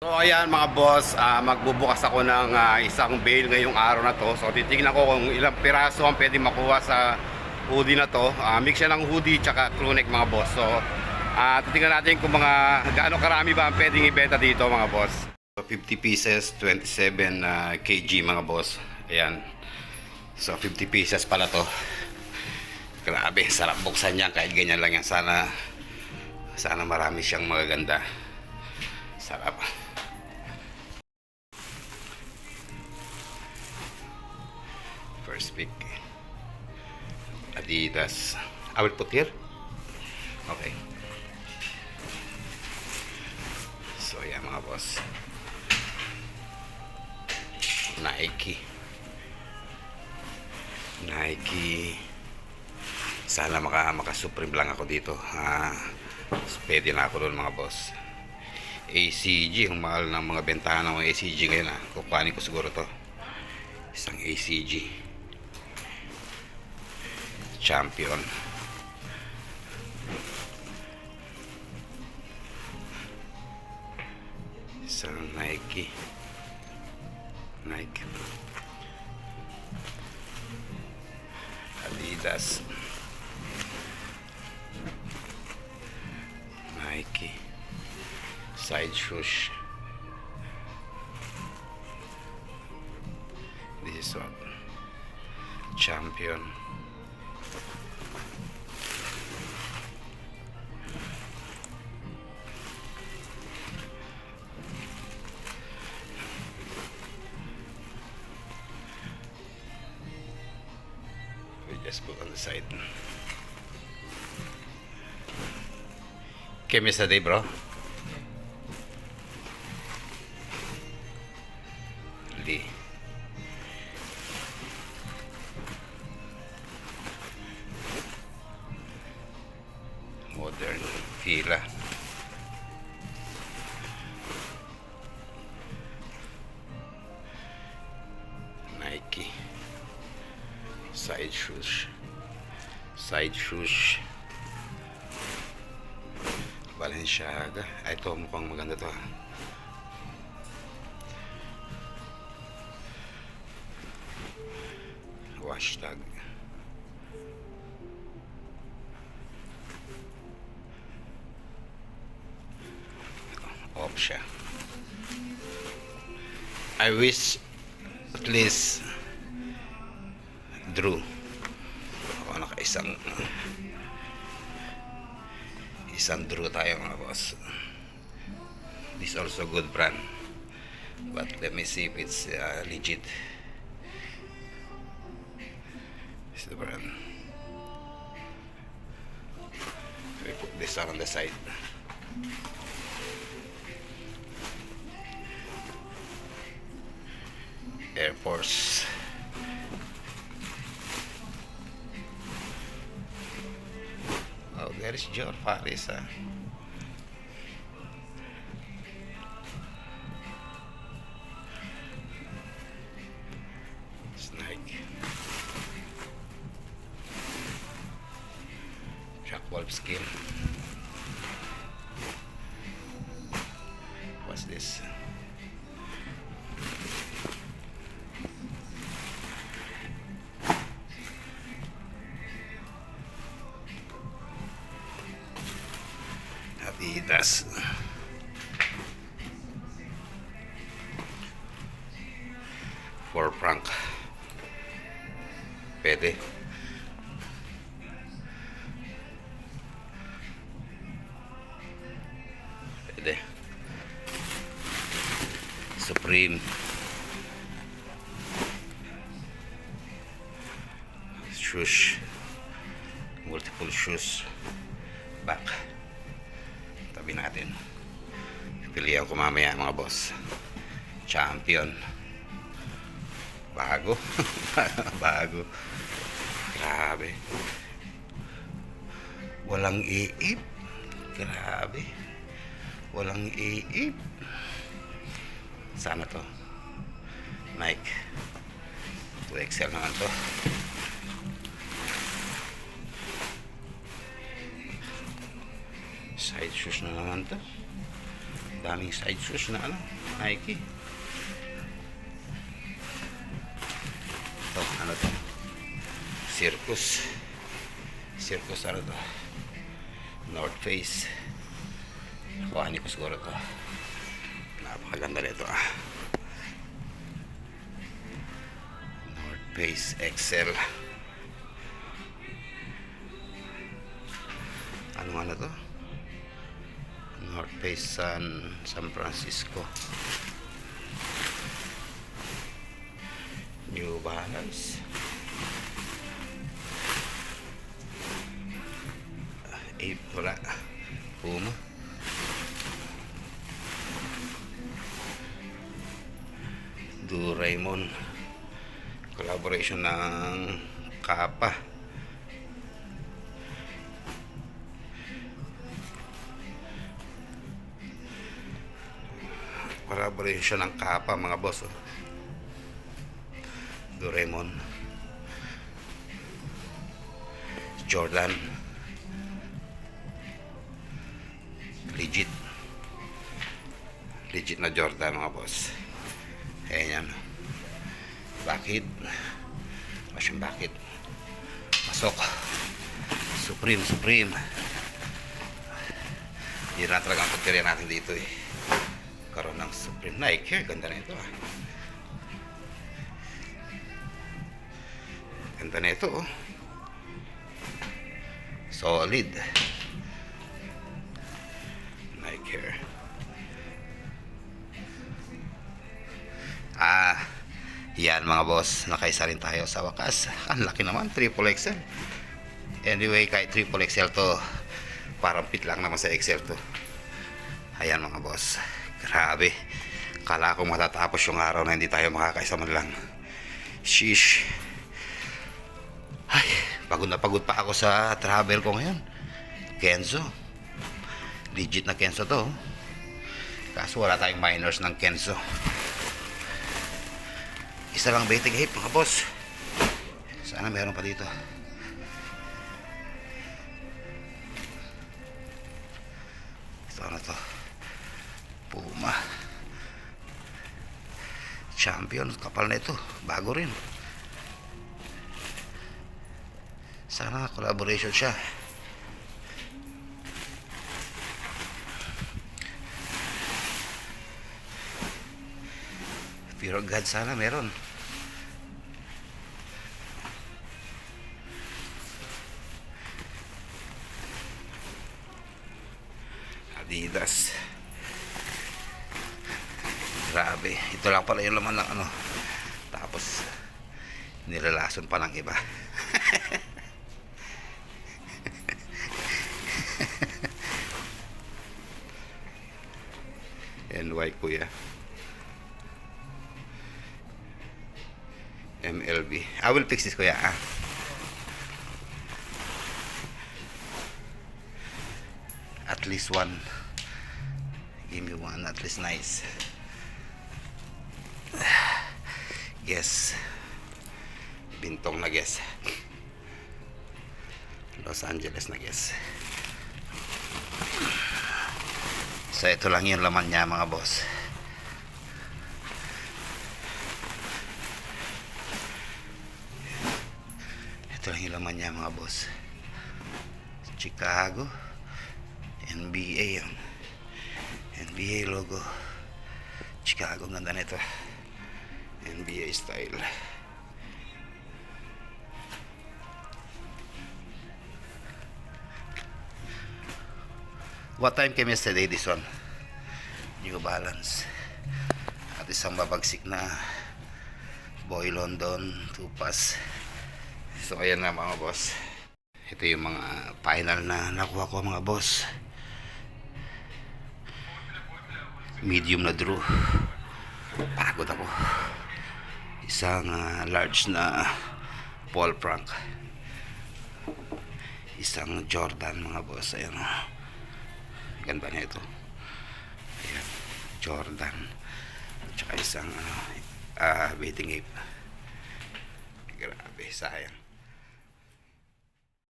So ayan mga boss, ah, magbubukas ako ng ah, isang bale ngayong araw na to. So titingnan ko kung ilang piraso ang pwede makuha sa hoodie na to. Ah, mix siya ng hoodie tsaka crew neck mga boss. So ah, titingnan natin kung mga gaano karami ba ang pwedeng ibenta dito mga boss. So 50 pieces, 27 ah, kg mga boss. Ayan. So 50 pieces pala to. Grabe, sarap buksan niya kahit ganyan lang yan. Sana sana marami siyang magaganda. Sarap. Pick. Adidas. I will put here. Okay. So, yan mga boss. Nike. Nike. Sana maka, maka-supreme lang ako dito. Ah, pwede na ako doon mga boss. ACG, ang mahal ng mga bentahan ng ACG ngayon ah. Kukuhanin ko siguro to. Isang ACG. Champion. Isang Nike. Nike. Adidas. Nike. Side swoosh. This is what champion. Just put on the side. ¿Qué mesa de bro? Lee. Modern fila. Shoes. Balenciaga. Ay, ito mukhang maganda to. ah. Hashtag. Off siya. I wish at least Drew. Isang isang Drew tayo mga boss. This also good brand. But let me see if it's uh, legit. Is the brand. We put this on the side. Air Force. that is your Farisa. Snake. Shark wolf skin. What's this? Adidas. For Frank. Pwede. Pwede. Supreme. Shoes. Multiple shoes. Back. Tabi natin. Pilihan ko mamaya mga boss. Champion. Bago. Bago. Grabe. Walang iip. Grabe. Walang iip. Sana to. Nike. 2XL naman to. Side shoes na naman to. Daming side shoes na ano, Nike. Ito, ano to? Circus. Circus ano to? North Face. Kuhanin ko siguro to. Napakaganda nito ah. North Face XL. Ano ano to? North Face San, San Francisco. New Balance. Eh, wala. Puma. Doraemon. Collaboration ng Kappa. Collaboration ng Kappa mga boss. Oh. Doraemon. Jordan. Legit. Legit na Jordan mga boss. Ayan yan. Bakit? Masyang bakit? Pasok. Supreme, Supreme. Hindi na talaga ang pagkariya natin dito eh. Supreme Nike. Ganda na ito ah. Ganda na ito oh. Solid. Nike Air. Ah, yan mga boss. Nakaisa rin tayo sa wakas. Ang laki naman, triple XL. Anyway, kahit triple XL to, parang fit lang naman sa XL to. Ayan mga boss. Grabe. Kala ko matatapos yung araw na hindi tayo makakaisa man lang. Sheesh. Ay, pagod na pagod pa ako sa travel ko ngayon. Kenzo. Legit na Kenzo to. Kaso wala tayong minors ng Kenzo. Isa lang baiting hip mga boss. Sana meron pa dito. Ito ano to? Puma. Champion. Kapal na ito. Bago rin. Sana collaboration siya. Pero God sana meron. Pala yung laman ng ano. Tapos, nilalason pa ng iba. NY kuya. MLB. I will fix this kuya ah. At least one. Give me one at least nice. Yes. Bintong na guess. Los Angeles na guess. So ito lang yung laman niya mga boss. Ito lang yung laman niya mga boss. Chicago. NBA yun. NBA logo. Chicago, ang ganda nito. NBA style. What time came yesterday this one? New Balance. At isang babagsik na Boy London, Tupas. So ayan na mga boss. Ito yung mga final na nakuha ko mga boss. Medium na draw. Pagod ako. Isang ah, large na Paul Frank. Isang Jordan mga boss. Ayan o. Ganda niya ito. Ayan. Jordan. Tsaka isang ano, ah, waiting ape. Grabe, sayang.